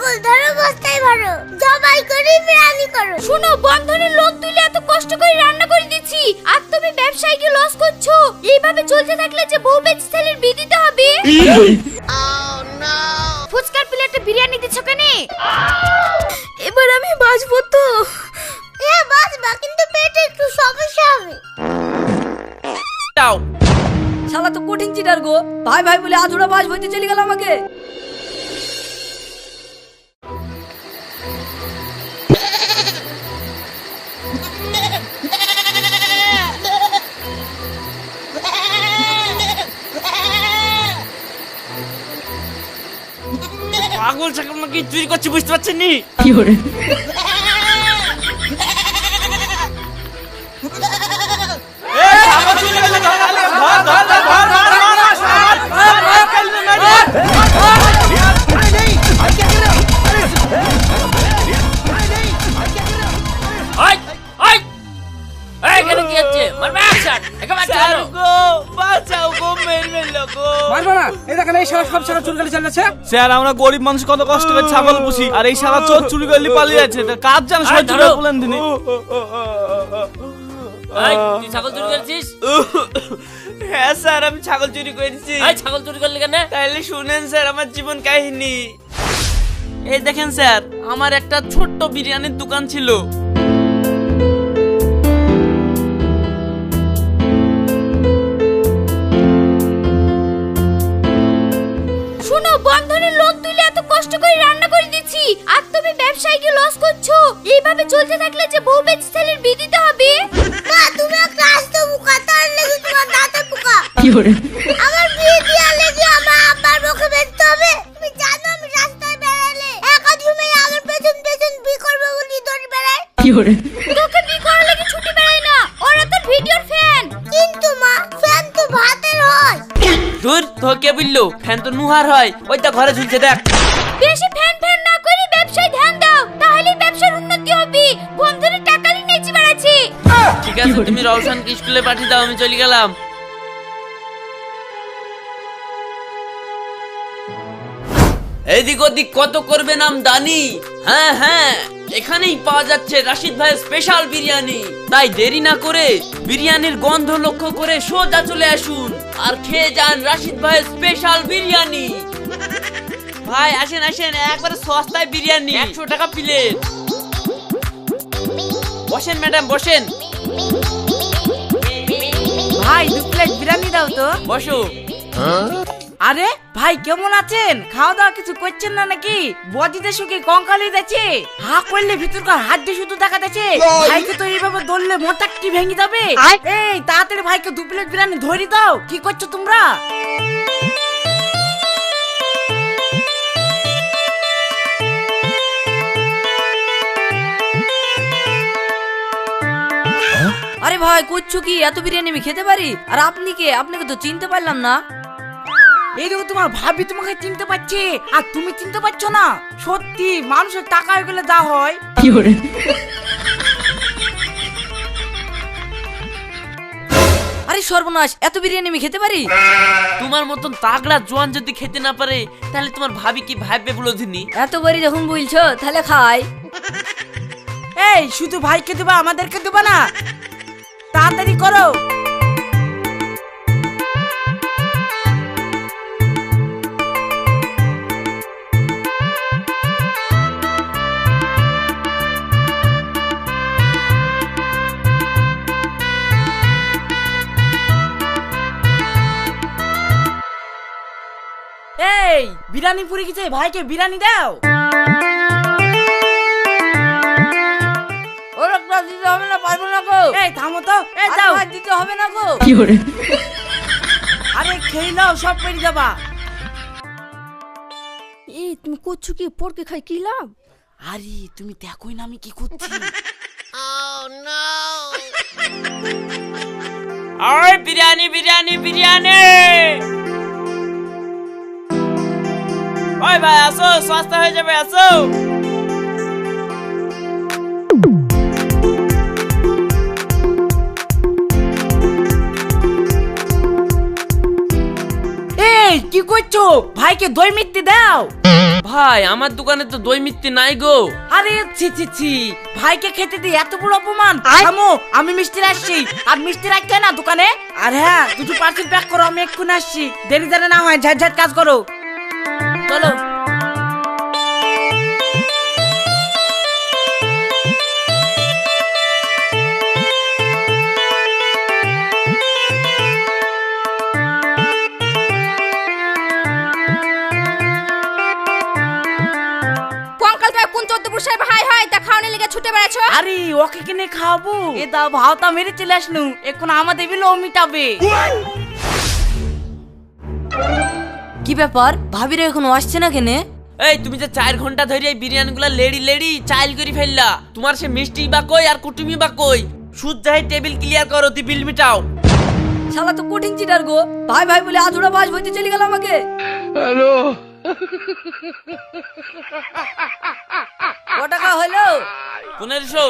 ছাগল ধরো বস্তায় ভরো। জবাই করে বিরিয়ানি করো। শুনো বন্ধনের লোক তুলে এত কষ্ট করে রান্না করে দিচ্ছি। আর তুমি ব্যবসায়ীকে লস করছ। এইভাবে চলতে থাকলে যে বউ বেচে ছেলের বিয়ে দিতে হবে। ফুচকার প্লেটে বিরিয়ানি দিচ্ছ কেন? এবার আমি বাঁচবো তো। এ বাঁচবা কিন্তু পেটে একটু সমস্যা হবে। দাও। শালা তো কঠিন চিটার গো। ভাই ভাই বলে আধুরা বাস হইতে চলে গেল আমাকে। পাগল ছাগল নাকি চুরি করছে বুঝতে পারছেন নি? মারবো না এই দেখেন এই শালা সব শালা চুলকালি চালাচ্ছে। স্যার আমরা গরিব মানুষ কত কষ্ট করে ছাগল পুষি। আর এই সারা চোর চুরি করলে পালিয়ে যাচ্ছে। কাজ জান সব চুরি বলেন দিনি। তুই ছাগল চুরি করেছিস? হ্যাঁ স্যার আমি ছাগল চুরি করেছি। ছাগল চুরি করলি কেন? তাহলে শুনেন স্যার আমার জীবন কাহিনী। এই দেখেন স্যার আমার একটা ছোট্ট বিরিয়ানির দোকান ছিল। তোর কে বলল ফ্যান তো নুহার হয় ওই তো ঘরে ঝুলছে দেখ। বেশি ফ্যান ফ্যান না করে ব্যবসায় ধ্যান দাও তাহলে ব্যবসার উন্নতি হবে। বন্ধনের টাকা নিয়ে নেচে বেড়াচ্ছে। ঠিক আছে তুমি রওশনকে স্কুলে পাঠিয়ে দাও আমি চলে গেলাম। এদিক ওদিক কত করবে নাম দানি? হ্যাঁ হ্যাঁ এখানেই পাওয়া যাচ্ছে রাশিদ ভাইয়ের স্পেশাল বিরিয়ানি। তাই দেরি না করে বিরিয়ানির গন্ধ লক্ষ্য করে সোজা চলে আসুন। আর খেয়ে যান রাশিদ ভাইয়ের স্পেশাল বিরিয়ানি। ভাই আসেন আসেন একবারে সস্তায় বিরিয়ানি। একশো টাকা প্লেট বসেন ম্যাডাম বসেন। ভাই দু প্লেট বিরিয়ানি দাও তো। বসো। আরে ভাই কেমন আছেন? খাওয়া দাওয়া কিছু করছেন না নাকি? বডিতে শুকে কঙ্কালি যাচ্ছে হা করলে ভিতরকার হাত দিয়ে শুধু দেখা যাচ্ছে। ভাইকে তো এইভাবে দললে মোটাকটি ভেঙে যাবে? এই তাড়াতাড়ি ভাইকে দু প্লেট বিরিয়ানি ধরি দাও। কি করছ তোমরা? আরে ভাই করছ কি? এত বিরিয়ানি আমি খেতে পারি? আর আপনি কে? আপনাকে তো চিনতে পারলাম না। এই দেখো তোমার ভাবি তোমাকে চিনতে পারছে। আর তুমি চিনতে পারছ না? সত্যি মানুষের টাকা হয়ে গেলে যা হয়। আরে সর্বনাশ এত বিরিয়ানি আমি খেতে পারি? তোমার মতন তাগড়া জোয়ান যদি খেতে না পারে তাহলে তোমার ভাবি কি ভাববে বলো দিনি? এত বাড়ি যখন বলছো তাহলে খাই। এই শুধু ভাইকে দেবা আমাদেরকে দেবা না। তাড়াতাড়ি করো। বিরিয়ানি পুরি গেছে ভাইকে বিরিয়ানি দাও। দিতে হবে না পারব না গো। এই থামো তো এই দাও। দিতে হবে না গো। আরে খেয়ে নাও সব পেরে যাবা। এই তুমি করছ কি? পড়কে খাই কি লাভ? আরে তুমি দেখোই না আমি কি করছি। ওই বিরিয়ানি বিরিয়ানি বিরিয়ানি! ওই ভাই আসো সস্তা হয়ে যাবে আসো। এই কি করছ? ভাইকে দই মিটতে দাও। ভাই আমার দোকানে তো দই মিথ্যে নাই গো। আরে ছি ছি ছি। ভাইকে খেতে দিই এত বড় অপমান থামো আমি মিষ্টি আসছি আর মিষ্টি রাখতে হয় না দোকানে? আর হ্যাঁ দুটো পার্সেল প্যাক করো আমি এক্ষুনি আসছি। দেরি যেন না হয় ঝাট ঝাট কাজ করো। চলো কোন চোদ্দ পুরুষের ভাই হয় তা খাওয়ানোর লেগে ছুটে বেড়াছো আরে ওকে কিনে খাওয়াবো? এ দা ভাওতা মেরে চলে আসনু। এখন আমাদের বিলো মিটাবে। কি ব্যাপার? ভাবিরা এখনও আসছে না কেনে? এই তুমি যে চার ঘণ্টা ধরে এই বিরিয়ানি গুলা লেডি লেডি চাইল করে ফেললা। তোমার সে মিষ্টি বা কই আর কুটুমি বা কই? সুদ যাই টেবিল ক্লিয়ার করো তুই বিল মিটাও। শালা তো কঠিন চিটার গো। ভাই ভাই বলে আধুরা বাস বইতে চলে গেল আমাকে। হ্যালো। ক টাকা হলো? পনেরোশো।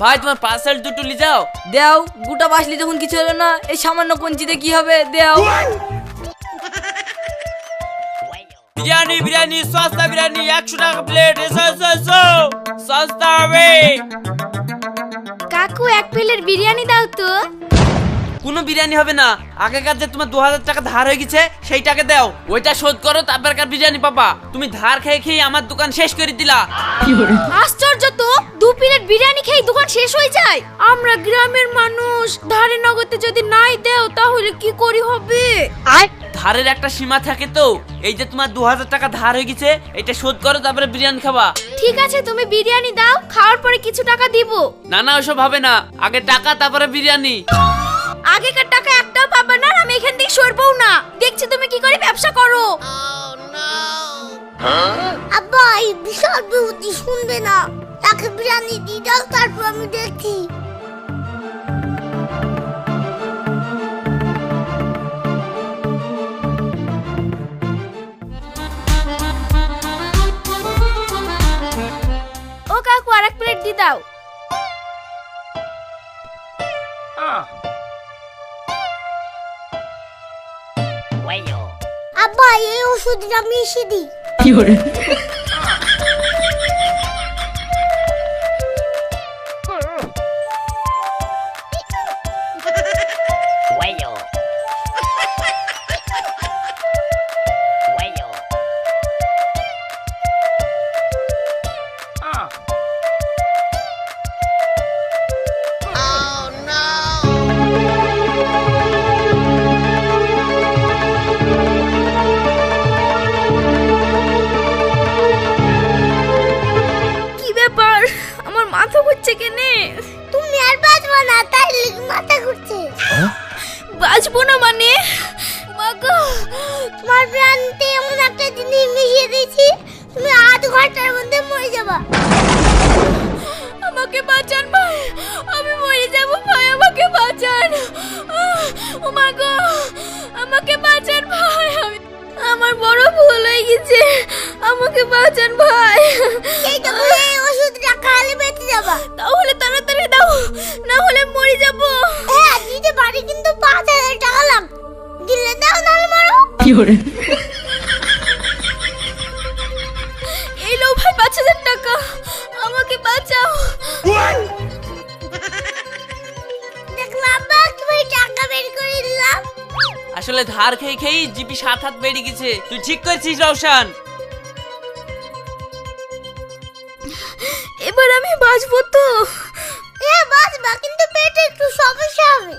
ভাই তোমার পার্সেল দুটো লি যাও। দেও গোটা বাসলি যখন কিছু হলো না এই সামান্য কঞ্চিতে কি হবে? দেও। বিরিয়ানি বিরিয়ানি সস্তা বিরিয়ানি একশো টাকা প্লেট এসো এসো এসো। সস্তা হবে। কাকু এক প্লেট বিরিয়ানি দাও তো। কোনো বিরিয়ানি হবে না। আগেকার যে তোমার দু হাজার টাকা ধার হয়ে গেছে সেইটাকে দাও। ওইটা শোধ করো তারপরকার বিরিয়ানি পাবা। তুমি ধার খেয়ে খেয়ে আমার দোকান শেষ করে দিলা। আশ্চর্য তো দু প্লেট বিরিয়ানি খেয়ে দোকান শেষ হয়ে যায়। আমরা গ্রামের মানুষ ধারে নগদে যদি নাই দেও তাহলে কি করি হবে? আয়। ধারের একটা সীমা থাকে তো। এই যে তোমার দু হাজার টাকা ধার হয়ে গেছে এটা শোধ করো তারপরে বিরিয়ানি খাবা। ঠিক আছে তুমি বিরিয়ানি দাও খাওয়ার পরে কিছু টাকা দিব। না না ওসব হবে না। আগে টাকা তারপরে বিরিয়ানি। আগেকার টাকা একটাও পাবে না আর আমি এখান থেকে সরবও না। দেখছি তুমি কি করে ব্যবসা করো। আব্বা এই বিশাল বিভূতি শুনবে না। তাকে বিরিয়ানি দিয়ে দাও তারপর আমি দেখছি। ও কাকু আরেক প্লেট দি দাও। আব্বা এই ওষুধটা মিশিয়ে দিই। বাঁচবো না মানে? মাগো তোমার বিরিয়ানিতে এমন একটা জিনিস মিশিয়ে দিয়েছি, তুমি আধ ঘণ্টার মধ্যে মরে যাবা। আমাকে বাঁচান ভাই, আমি মরে যাব ভাই, আমাকে বাঁচান। ও মাগো, আমাকে বাঁচান ভাই, আমি আমার বড় ভুল হয়ে গেছে। আমাকে বাঁচান ভাই। এই তো এই খালি বেঁচে যাবা। তাহলে তাড়াতাড়ি দাও না হলে মরে যাব। হ্যাঁ দিতে পারি কিন্তু পাঁচ হাজার টাকা লাগ দিলে দাও নাহলে মারো। এই লো ভাই পাঁচ হাজার টাকা। আমাকে বাঁচাও। দেখলাম বা তুমি টাকা বের করে দিলাম। আসলে ধার খেয়ে খেয়ে জিপি সাত হাত বেড়ে গেছে। তুই ঠিক করেছিস রওশান। এবার আমি বাঁচবো তো। এ বাঁচবা কিন্তু পেটে একটু সমস্যা হবে।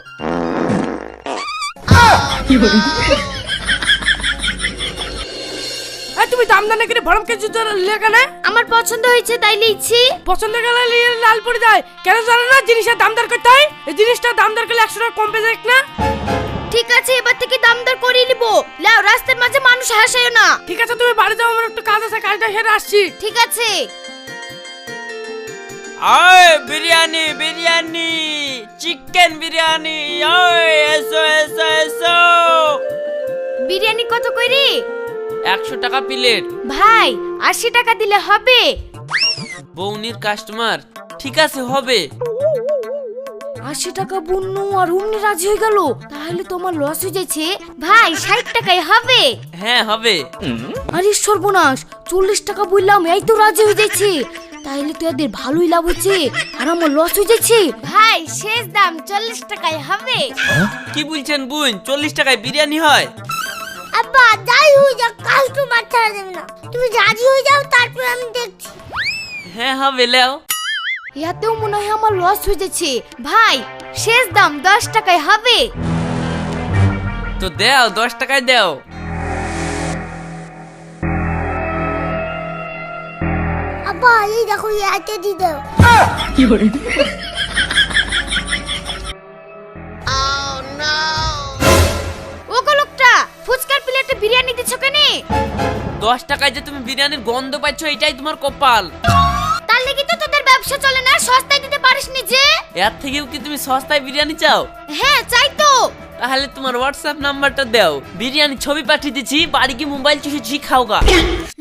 এই তুমি দাম দানে করে ভরম কেজি লেখানে? আমার পছন্দ হয়েছে তাই পছন্দ গেলে নিয়ে লাল পড়ে যায়। কেন জানো না জিনিসের দাম দর করতে হয়? এই জিনিসটা দাম দর করলে একশো টাকা কম পেয়ে যায় না? ঠিক আছে এবার থেকে দাম দর করিয়ে নিব। লাও রাস্তার মাঝে মানুষ হাসায় না। ঠিক আছে তুমি বাড়ি যাও আমার একটু কাজ আছে কাজটা সেরে আসছি। ঠিক আছে। আয় বিরিয়ানি বিরিয়ানি চিকেন বিরিয়ানি আয় এসো এসো এসো। বিরিয়ানি কত করে একশো টাকা প্লেট। ভাই আশি টাকা দিলে হবে। বৌনির কাস্টমার ঠিক আছে হবে। আশি টাকা বন্য আর অমনি রাজি হয়ে গেল তাহলে তোমার লস হয়ে যাচ্ছে। ভাই ষাট টাকায় হবে। হ্যাঁ হবে। আরে সর্বনাশ চল্লিশ টাকা বললাম এই তো রাজি হয়ে যাচ্ছে। তাইলে তো এদের ভালোই লাভ হচ্ছে আর আমার লস হয়ে যাচ্ছে। ভাই শেষ দাম চল্লিশ টাকায় হবে। কি বলছেন বুন? চল্লিশ টাকায় বিরিয়ানি হয়? আব্বা যাই হয়ে যাক কাস্টমার ছাড়া দেবে না। তুমি রাজি হয়ে যাও তারপর আমি দেখছি। হ্যাঁ হবে লেও। ইয়াতেও মনে হয় আমার লস হয়ে যাচ্ছে। ভাই শেষ দাম দশ টাকায় হবে। তো দেও দশ টাকায় দেও। এই দেখো দাও। ফুচকার প্লেটে বিরিয়ানি দিচ্ছ কেন? দশ টাকায় যে তুমি বিরিয়ানির গন্ধ পাচ্ছ এটাই তোমার কপাল। তার লেগে তো তোদের ব্যবসা চলে না সস্তায় দিতে পারিস নি যে? এর থেকেও কি তুমি সস্তায় বিরিয়ানি চাও? হ্যাঁ চাই তাহলে তোমার হোয়াটসঅ্যাপ নাম্বারটা দাও। বিরিয়ানি ছবি পাঠিয়ে দিচ্ছি বাড়ি গিয়ে মোবাইল চুষেছি খাওগা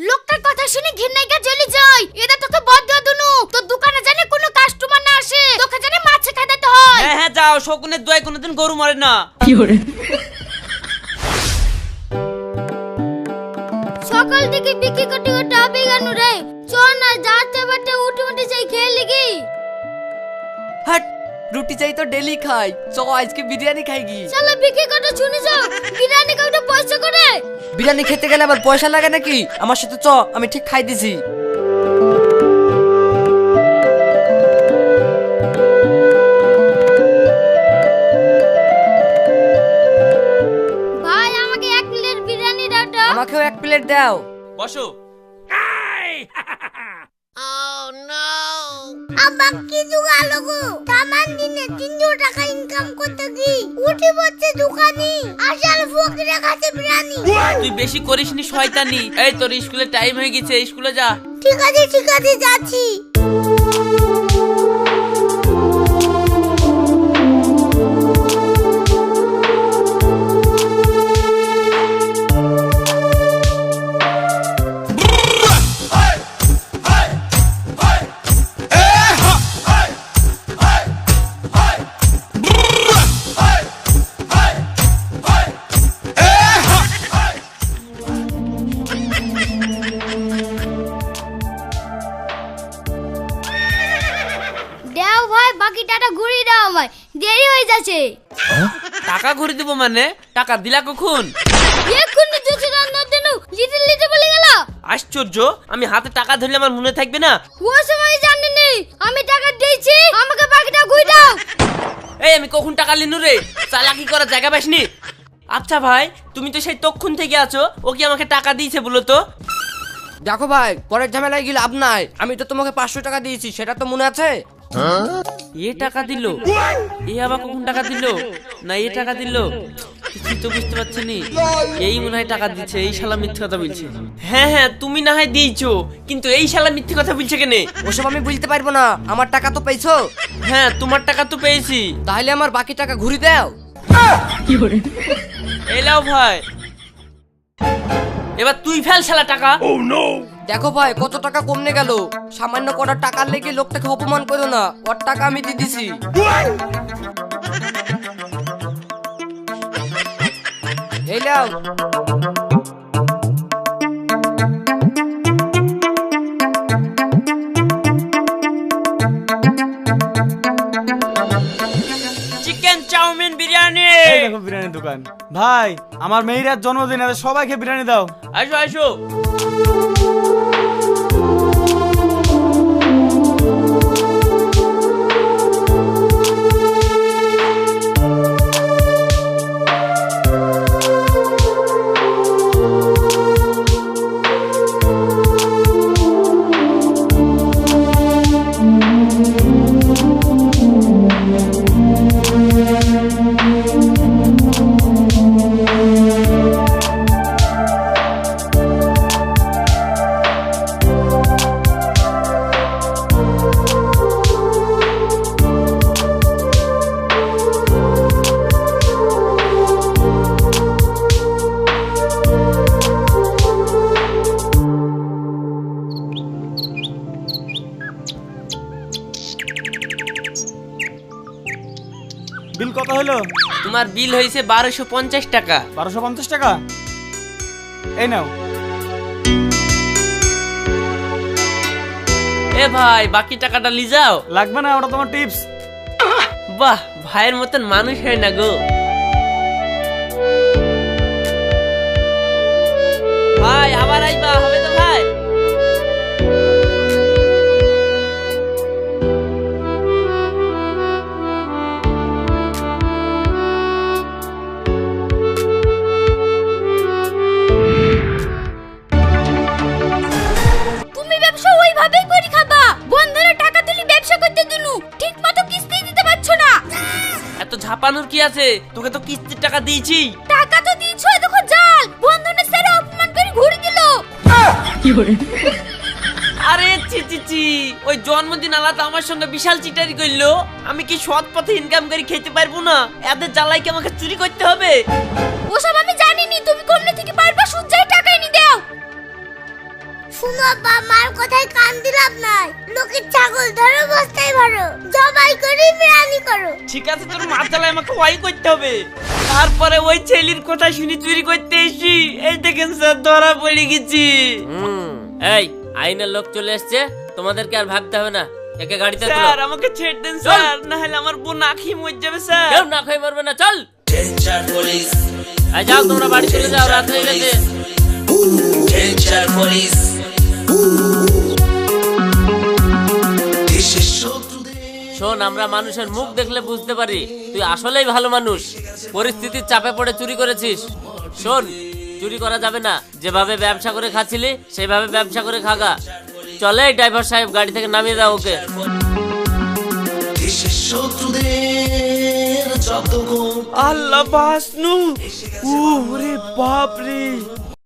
লোকটার কথা শুনে ঘৃণায় গা জ্বলে যায়। এটা তোকে বদ্ধ দুনু। তোর দোকানে জানে কোনো কাস্টমার না আসে। তোকে জানে মাছে খাইতে হয়। হ্যাঁ হ্যাঁ যাও শকুনের দোয়ায় কোনোদিন গরু মরে না। সকাল থেকে বিক্রি করতে করতে হবে কেন রে? চ না যাতে বাটে উঠে উঠে যাই খেয়ে লিগি। হাট রুটি চাই তো ডেলি খাই। চ আজকে বিরিয়ানি খাই গি চলো বিক্রি করতে শুনে যাও বিরিয়ানি কাউকে পয়সা করে? বিরিয়ানি খেতে গেলে আবার পয়সা লাগে নাকি? আমার সাথে চ আমি ঠিক খাই দিছি। ভাই আমাকে এক প্লেট বিরিয়ানি দাও তো। আমাকেও এক প্লেট দাও। বসো। আব্বা কি জুগাল গো। তামান দিনে তিনশো টাকা ইনকাম করতে দি উঠে পড়ছে দোকানি। আসল ফকিরের কাছে বিরিয়ানি। তুই বেশি করিসনি শয়তানি। এই তোর স্কুলে টাইম হয়ে গেছে স্কুলে যা। ঠিক আছে ঠিক আছে যাচ্ছি। টাকা দিলা কখন? এক্ষুনি দুশো টাকা দেনু লিটল লিটল বলে গেল। আশ্চর্য আমি হাতে টাকা ধরলে আমার মনে থাকবে না? ও সময় জানেনি আমি টাকা দিয়েছি আমাকে বাকিটা ঘুরিয়ে দাও। এই আমি কখন টাকা লিনু রে? চালাকি করার জায়গা পাসনি। আচ্ছা ভাই তুমি তো সেই তক্ষণ থেকে আছো ও কি আমাকে টাকা দিয়েছে বলো তো? দেখো ভাই পরের ঝামেলায় গিয়ে লাভ নাই। আমি তো তোমাকে পাঁচশো টাকা দিয়েছি সেটা তো মনে আছে? এ টাকা দিল? এ আবার কখন টাকা দিল? না এ টাকা দিল? কিছু তো বুঝতে পারছি নি এই মনে হয় টাকা দিচ্ছে এই শালা মিথ্যে কথা বলছে। হ্যাঁ হ্যাঁ তুমি না হয় দিয়েছ কিন্তু এই শালা মিথ্যে কথা বলছে কেনে? ওসব আমি বুঝতে পারব না আমার টাকা তো পেয়েছ। হ্যাঁ তোমার টাকা তো পেয়েছি। তাহলে আমার বাকি টাকা ঘুরি দাও। এই লাও ভাই। এবার তুই ফেল শালা টাকা। দেখো ভাই কত টাকা কমনে গেল। সামান্য কটা টাকার লেগে লোকটাকে অপমান করো না ওর টাকা আমি দিয়ে দিছি। এই চিকেন চাউমিন বিরিয়ানি। এই দেখো বিরিয়ানির দোকান। ভাই আমার মেয়ের জন্মদিন আছে সবাইকে বিরিয়ানি দাও। আসো আসো। আমার বিল হয়েছে বারোশো পঞ্চাশ টাকা। বারোশো পঞ্চাশ টাকা? এই নাও। এ ভাই বাকি টাকাটা লি যাও। লাগবে না ওটা তোমার টিপস। বাহ ভাইয়ের মতন মানুষ হয় না গো। ভাই আবার আইবা হবে কি আছে? তোকে তো কিস্তির টাকা দিয়েছি। টাকা তো দিয়েছ দেখো জাল। বন্ধনে স্যার অপমান করে ঘুরে দিল আরে চি চি চি ওই জন্মদিন আলাদা আমার সঙ্গে বিশাল চিটারি করল। আমি কি সৎ পথে ইনকাম করে খেতে পারব না? এদের জ্বালাই কি আমাকে চুরি করতে হবে? ওসব আমি শুনো আব্বা মার কথায় কান দিলাম নাই। লোকের ছাগল ধরো বস্তায় ভরো। জবাই করে ঠিক আছে তোর মা আমাকে ওয়াই করতে হবে। তারপরে ওই ছেলের কথা শুনি চুরি করতে এসি এই দেখেন স্যার ধরা পড়ে গেছি। এই আইনের লোক চলে এসছে তোমাদেরকে আর ভাবতে হবে না। একে গাড়িতে স্যার আমাকে ছেড়ে দেন স্যার না হলে আমার বোন না খেয়ে মরে যাবে স্যার কেউ না খাই মরবে না চল। এই যাও তোমরা বাড়ি চলে যাও রাত হয়ে গেছে শোন, আমরা মানুষের মুখ দেখলে বুঝতে পারি। তুই আসলেই ভালো মানুষ। পরিস্থিতির চাপে পড়ে চুরি করেছিস। শোন, চুরি করা যাবে না। যেভাবে ব্যবসা করে খাচ্ছিলি, সেভাবে ব্যবসা করে খাগা। চলে ড্রাইভার সাহেব গাড়ি থেকে নামিয়ে দাও ওকে। আল্লাহ বাসনু। ওরে বাপ রে